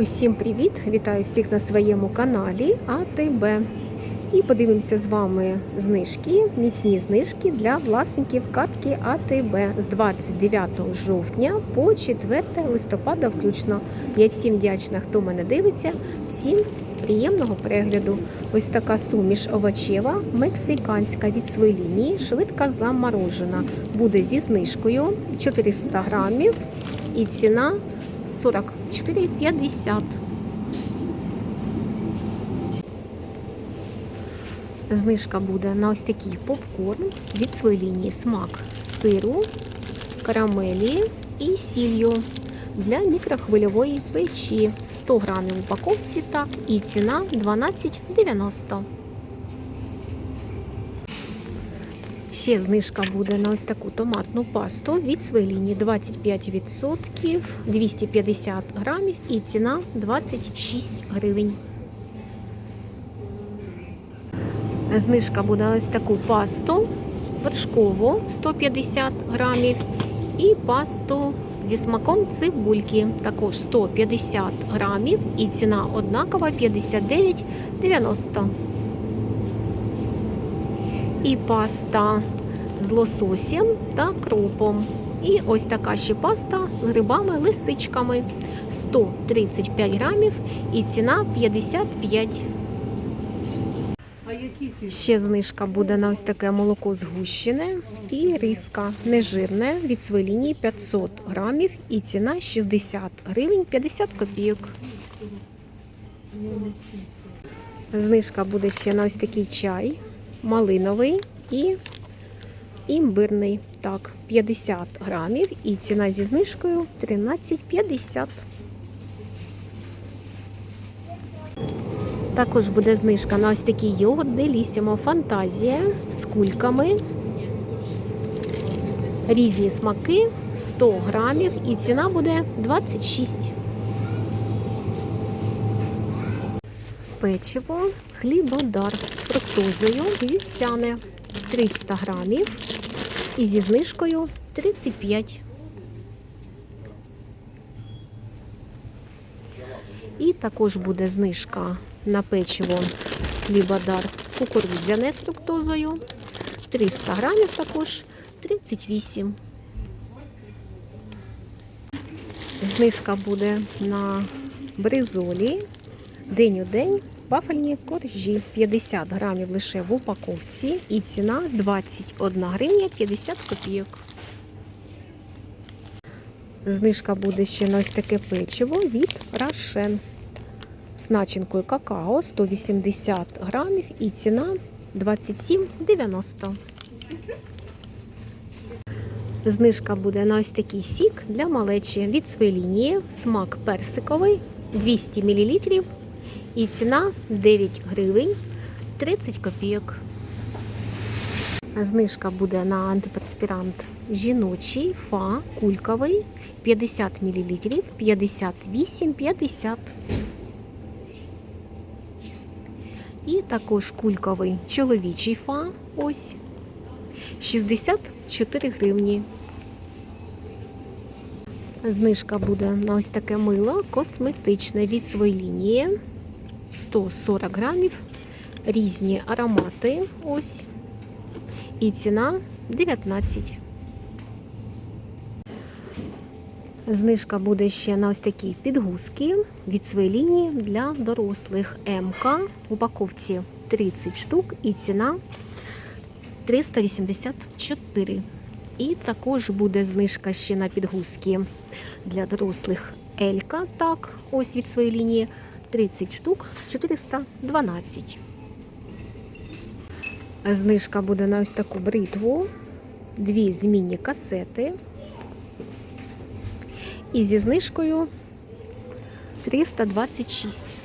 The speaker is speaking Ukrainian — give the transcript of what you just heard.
Усім привіт! Вітаю всіх на своєму каналі АТБ. І подивимося з вами знижки, міцні знижки для власників картки АТБ з 29 жовтня по 4 листопада включно. Я всім вдячна, хто мене дивиться. Всім приємного перегляду. Ось така суміш овочева, мексиканська від своєї лінії, швидко заморожена. Буде зі знижкою 400 грамів і ціна 44,50. Знижка буде на ось такий попкорн від своєї лінії смак сиру, карамелі і сіллю для мікрохвильової печі 100 грамів упаковці так і ціна 12,90. Ще знижка буде на ось таку томатну пасту від своєї 25%, 250 грамів і ціна 26 гривень. Знижка буде на ось таку пасту вершкову 150 грамів і пасту зі смаком цибульки також 150 грамів і ціна однакова 59,90. І паста з лососем та кропом. І ось така ще паста з грибами-лисичками 135 грамів і ціна 55. Ще знижка буде на ось таке молоко згущене і риска нежирне від своєї лінії 500 грамів і ціна 60 гривень 50 копійок. Знижка буде ще на ось такий чай малиновий і імбирний. Так, 50 грамів і ціна зі знижкою 13,50. Також буде знижка на ось такий йогурт Делісімо Фантазія з кульками. Різні смаки 100 грамів і ціна буде 26. Печиво, хлібодар з фруктозою вівсяне 300 грамів і зі знижкою 35. І також буде знижка на печиво хлібодар кукурудзяне з фруктозою 300 грамів також 38. Знижка буде на бризолі день у день вафельні коржі 50 грамів лише в упаковці і ціна 21 гривня 50 копійок. Знижка буде ще на ось таке печиво від Рошен з начинкою какао 180 грамів і ціна 27,90. Знижка буде на ось такий сік для малечі від своєї лінії. Смак персиковий 200 мл і ціна 9 гривень 30 копійок. Знижка буде на антиперспірант жіночий фа кульковий 50 мл 58,50. І також кульковий чоловічий фа ось 64 гривні. Знижка буде на ось таке мило косметичне від своєї лінії 140 грамів, різні аромати. Ось. І ціна 19. Знижка буде ще на ось такі підгузки від своєї лінії для дорослих МК в упаковці 30 штук і ціна 384. І також буде знижка ще на підгузки для дорослих Елька. Так, ось від своєї лінії 30 штук 412. Знижка буде на ось таку бритву, дві змінні касети. І зі знижкою 326.